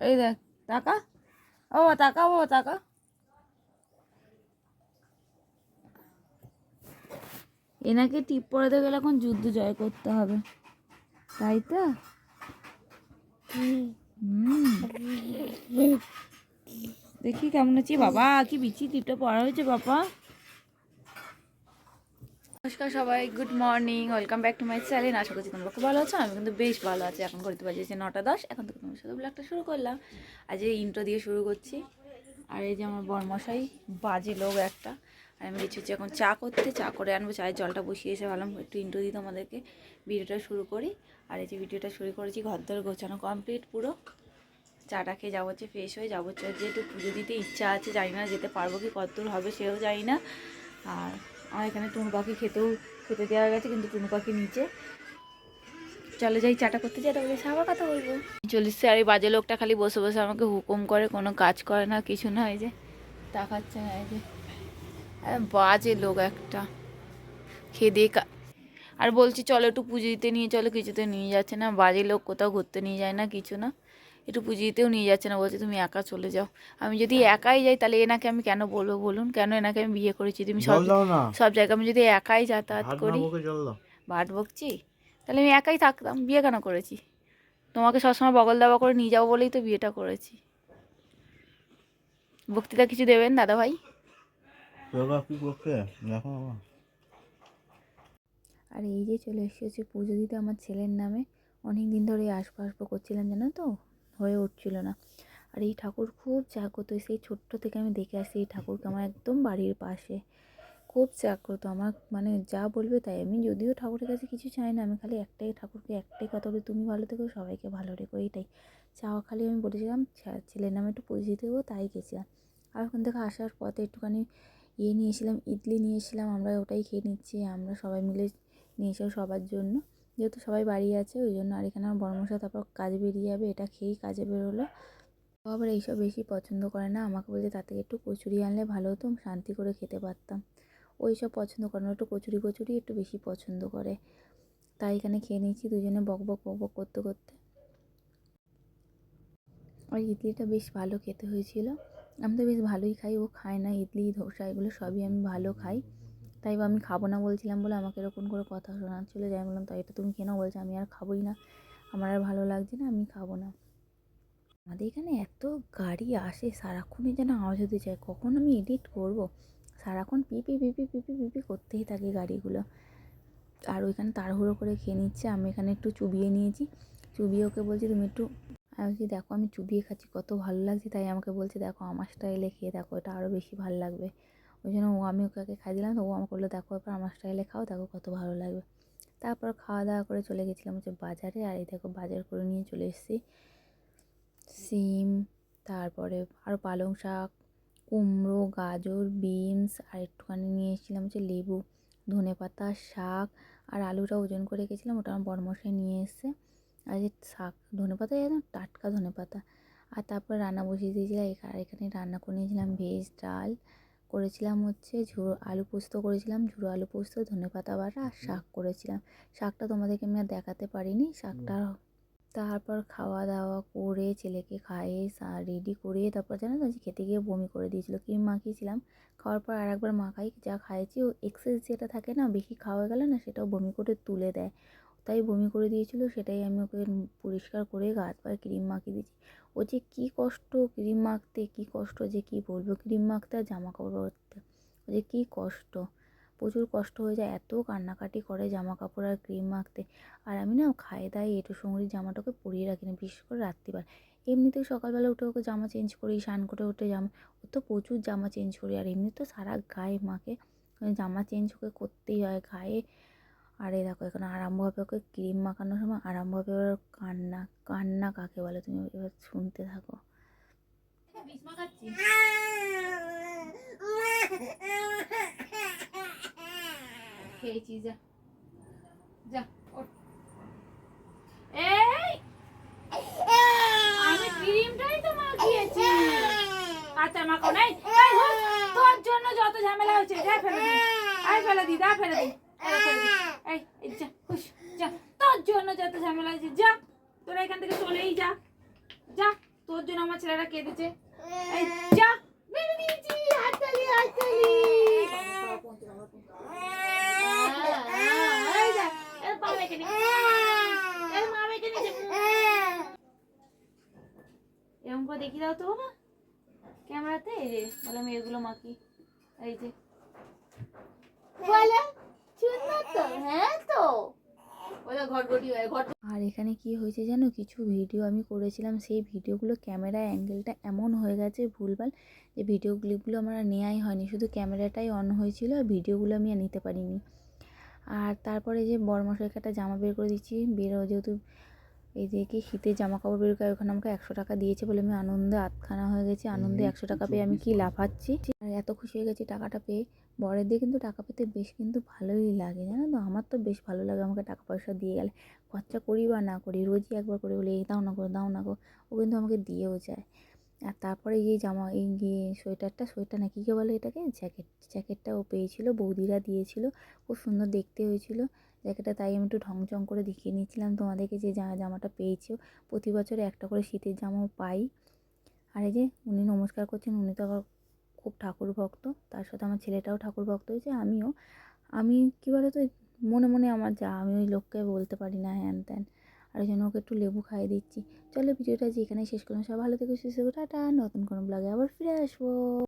এই দেখ, টাকা? ও টাকা ও, টাকা। এনাকে টিপ পড়াতে গেলে এখন যুদ্ধ জয় করতে হবে। তাই তো? দেখি কেমন আছি বাবা, কি বিচি টিপটা পড়া হয়েছে বাবা। নমস্কার সবাই good morning welcome back to my channel আশা করছি তোমরা খুব ভালো আছো আমি কিন্তু বেশ ভালো আছি। এখন করতে পারছি যে নটা দশ, এখন থেকে তোমার সাথে ব্লগটা শুরু করলাম। আজ এই ইন্ট্রো দিয়ে শুরু করছি। আর এই যে আমার বরমশাই, বাজে লোক একটা। আর আমি কিছু হচ্ছে এখন চা করতে, চা করে আনব, চায়ের জলটা বসিয়ে এসে ভাবলাম একটু ইন্ট্রো দিই তোমাদেরকে ভিডিওটা শুরু করি। আর এই যে ভিডিওটা শুরু করেছি, ঘর দর গোছানো কমপ্লিট পুরো। চাটা খেয়ে যাব হচ্ছে ফ্রেশ হয়ে, যাব হচ্ছে একটু পুজো দিতে ইচ্ছা আছে, জানি না যেতে পারব কি কতদূর হবে সেও জানি না। আর আমার এখানে টুনু পাখি খেতেও, খেতে দেওয়া গেছে, কিন্তু টুনু পাখি নিচে। চলে যাই, চাটা করতে যাই, তারপরে সাবা কথা বলব। চল্লিশ আর এই বাজে, লোকটা খালি বসে বসে আমাকে হুকুম করে, কোনো কাজ করে না, কিছু না, এই যে তাকাচ্ছে না এই যে। বাজে লোক একটা। কা- আর বলছি, চলো একটু পুজো দিতে নিয়ে, চলো কিছুতে নিয়ে যাচ্ছে না, বাজে লোক কোথাও ঘুরতে নিয়ে যায় না, কিছু না। একটু পুজো দিতেও নিয়ে যাচ্ছে না বলছে তুমি একা চলে যাও। আমি যদি একাই যাই তাহলে এনাকে আমি কেন বলব বলুন? কেন এনাকে আমি বিয়ে করেছি? তুমি সব সব জায়গায় আমি যদি একাই যাতায়াত করি। ভাট বকছি? তাহলে আমি একাই থাকতাম বিয়ে কেন করেছি? তোমাকে সবসময় বগল দাবা করে নিয়ে যাব বলেই তো বিয়েটা করেছি। বক্তৃতা কিছু দেবেন দাদা ভাই আর এই যে চলে এসেছে পুজো দিতে আমার ছেলের নামে। অনেক দিন ধরে আসব আসব করছিলাম জানো তো? হয়ে উঠছিল না। আর এই ঠাকুর খুব জাগ্রত, সেই ছোট্ট থেকে আমি দেখে আসি এই ঠাকুরকে আমার একদম বাড়ির পাশে। খুব জাগ্রত, আমার মানে যা বলবে তাই। আমি যদিও ঠাকুরের কাছে কিছু চাই না, আমি খালি একটাই ঠাকুরকে, একটাই কথা বলি, তুমি ভালো থেকো, সবাইকে ভালো রেখো, এইটাই। চাওয়া খালি আমি বলেছিলাম ছেলের নামে একটু পুজো দিতে দেবো, তাই গেছিলাম। আর ওখান থেকে আসার পথে একটুখানি ইয়ে নিয়েছিলাম ইডলি নিয়েছিলাম আমরা ওটাই খেয়ে নিচ্ছি, আমরা সবাই মিলে নিয়েছিল সবার জন্য। যেহেতু সবাই বাড়ি আছে, ওই জন্য আর এখানে আমার বড়মশা তারপর কাজে বেরিয়ে যাবে, এটা খেয়েই কাজে বেরোলো। আবার এইসব বেশি পছন্দ করে না, আমাকে বলছে থেকে একটু কচুরি আনলে ভালো হতো শান্তি করে খেতে পারতাম। ওই সব পছন্দ করে না, একটু কচুরি কচুরি একটু বেশি পছন্দ করে। তাই এখানে খেয়ে নিয়েছি দুজনে বক বক বক বক করতে করতে। আর ইডলিটা বেশ ভালো খেতে হয়েছিল। আমি তো বেশ ভালোই খাই, ও খায় না, ইডলি, ধোসা এগুলো সবই আমি ভালো খাই। তাই আমি খাব না বলছিলাম বলে আমাকে এরকম করে কথা শোনাচ্ছিলো। যাই বললাম তাই এটা তুমি কেন বলছো? আমি আর খাবোই না। আমার আর ভালো লাগছে না, আমি খাব না। আমাদের এখানে এত গাড়ি আসে সারাক্ষণই যেন আওয়াজ হতে চায়। কখন আমি এডিট করব? সারাক্ষণ পিপি পিপি পিপি পিপি করতেই থাকে গাড়িগুলো। আর ওইখানে তাড়াহুড়ো করে খেয়ে নিচ্ছে। আমি এখানে একটু চুবিয়ে নিয়েছি। চুবিয়ে ওকে বলছি, তুমি একটু আমি বলছি, দেখো, আমি চুবিয়ে খাচ্ছি, কত ভালো লাগছে। তাই আমাকে বলছে, দেখো, আমার স্টাইলে খেয়ে দেখো, এটা আরও বেশি ভালো লাগবে। ওই জন্য ও আমি ওকে খাই দিলাম। তো ও আমাকে বলল, দেখো এবার আমার স্টাইলে খাও, দেখো কত ভালো লাগবে। তারপর খাওয়া দাওয়া করে চলে গেছিলাম হচ্ছে বাজারে। আর এই দেখো বাজার করে নিয়ে চলে এসেছি। সিম, তারপরে আরও পালং শাক, কুমড়ো, গাজর, বিনস, আর একটুখানি নিয়ে এসেছিলাম হচ্ছে লেবু, ধনে পাতা, শাক, আর আলুটা ওজন করে গেছিলাম ওটা আমার বড়মশাই নিয়ে এসছে। আর যে শাক, ধনে পাতা একদম টাটকা ধনে পাতা। আর তারপর রান্না বসিয়ে দিয়েছিলাম আর এখানে রান্না করে নিয়েছিলাম ভেজ, ডাল। করেছিলাম হচ্ছে ঝুড়ো আলু পোস্ত করেছিলাম ঝুড়ো আলু পোস্ত ধনে পাতা বাটা আর শাক করেছিলাম। শাকটা তোমাদেরকে আমি আর দেখাতে পারিনি শাকটা তারপর খাওয়া দাওয়া করে ছেলেকে খাইয়ে রেডি করে তারপর জানো তো যে খেতে গিয়ে বমি করে দিয়েছিলো। ক্রিম মাখিয়েছিলাম? খাওয়ার পর আর একবার মাখাই যা খাইয়েছি ও এক্সেস যেটা থাকে না বেশি খাওয়া গেলে না সেটাও বমি করে তুলে দেয়। তাই বমি করে দিয়েছিল সেটাই আমি ওকে পরিষ্কার করে গাছ পায়ে ক্রিম মাখিয়ে দিয়েছি। ও যে কী কষ্ট ক্রিম মাখতে, কী কষ্ট যে কী বলব, ক্রিম মাখতে আর জামা কাপড় পরতে। ও যে কী কষ্ট, প্রচুর কষ্ট হয়ে যায়, এত কান্নাকাটি করে জামা কাপড় আর ক্রিম মাখতে। আর আমি না খায়ে দায়ে এঁটো সঙ্গরি জামাটাকে পরিয়ে রাখি না বিশেষ করে রাত্রিবার এমনিতেই সকালবেলা উঠে ওকে জামা চেঞ্জ করি, স্নান করে উঠে জামা, ও তো প্রচুর জামা চেঞ্জ করি। আর এমনি তো সারা গায়ে মাকে জামা চেঞ্জ ওকে করতেই হয়, গায়ে আর এই দেখো এখানে আরম্ভ হবে ওকে ক্রিম মাখানোর সময়, আরম্ভ হবে ওর কান্না কান্না কাকে বলে তুমি এবার শুনতে থাকো। খেয়েছি, যা। এই! আমি ক্রিমটাই তো মাখিয়েছি। কাঁচা মাখো। নাই তোর জন্য যত ঝামেলা হয়েছে ফেলে দি। ফেলে দা ফেলে দি এই ফেলে দি। এই এই যা হুস যা হয়েছে যা তোরা এখান থেকে চলেই যা। যা, তোর জন্য আমার ছেলেটা কেঁদেছে। যা দেখ। এরকম করে দেখিয়ে দাও তো বাবা ক্যামেরাতে। এই যে বলে আমি এগুলো মাখি। এই যে। বলে হ্যাঁ তো। আর এখানে কি হয়েছে জানো? কিছু ভিডিও আমি করেছিলাম। সেই ভিডিওগুলো ক্যামেরা অ্যাঙ্গেলটা এমন হয়ে গেছে ভুলভাল যে ভিডিও ক্লিপগুলো আমার আর নেওয়াই হয়নি। শুধু ক্যামেরাটাই অন হয়েছিল আর ভিডিওগুলো আমি আর নিতে পারিনি। আর তারপরে যে বড়মশাইকে একটা জামা বের করে দিচ্ছি। বেরো যেহেতু এই যে কি শীতের জামা কাপড় বের করে ওখানে আমাকে একশো টাকা দিয়েছে বলে আমি আনন্দে আতখানা হয়ে গেছি। আনন্দে একশো টাকা পেয়ে আমি কি লাফাচ্ছি? আর এত খুশি হয়ে গেছি টাকাটা পেয়ে। বরের দিয়ে কিন্তু টাকা পেতে বেশ কিন্তু ভালোই লাগে, জানো তো? আমার তো বেশ ভালো লাগে আমাকে টাকা পয়সা দিয়ে গেলে। খরচা করি বা না করি, রোজই একবার করে বলি, এই দাও না গো, দাও না গো। ও কিন্তু আমাকে দিয়েও যায়। আর তারপরে এই জামা এই সোয়েটারটা, সোয়েটার না কী কে বলে এটাকে? জ্যাকেট জ্যাকেটটা ও পেয়েছিল, বৌদিরা দিয়েছিল, খুব সুন্দর দেখতে হয়েছিল। জ্যাকেটটা তাই আমি একটু ঢংচং করে দেখিয়ে নিয়েছিলাম তোমাদেরকে যে জামাটা পেয়েছ। প্রতি বছরে একটা করে শীতের জামাও পাই। আর এই যে উনি নমস্কার করছেন, উনি তো আবার খুব ঠাকুর ভক্ত তার সাথে আমার ছেলেটাও ঠাকুর ভক্ত হয়েছে আমিও। আমি কী বলে তো মনে মনে আমার যা আমি ওই লোককে বলতে পারি না হ্যান ত্যান। আর ওই জন্য ওকে একটু লেবু খাইয়ে দিচ্ছি। চলো ভিডিওটা যেখানে শেষ করলাম। সব ভালো থেকে সুস্থ থেকো, টাটা। নতুন কোনো ব্লগে আবার ফিরে আসব।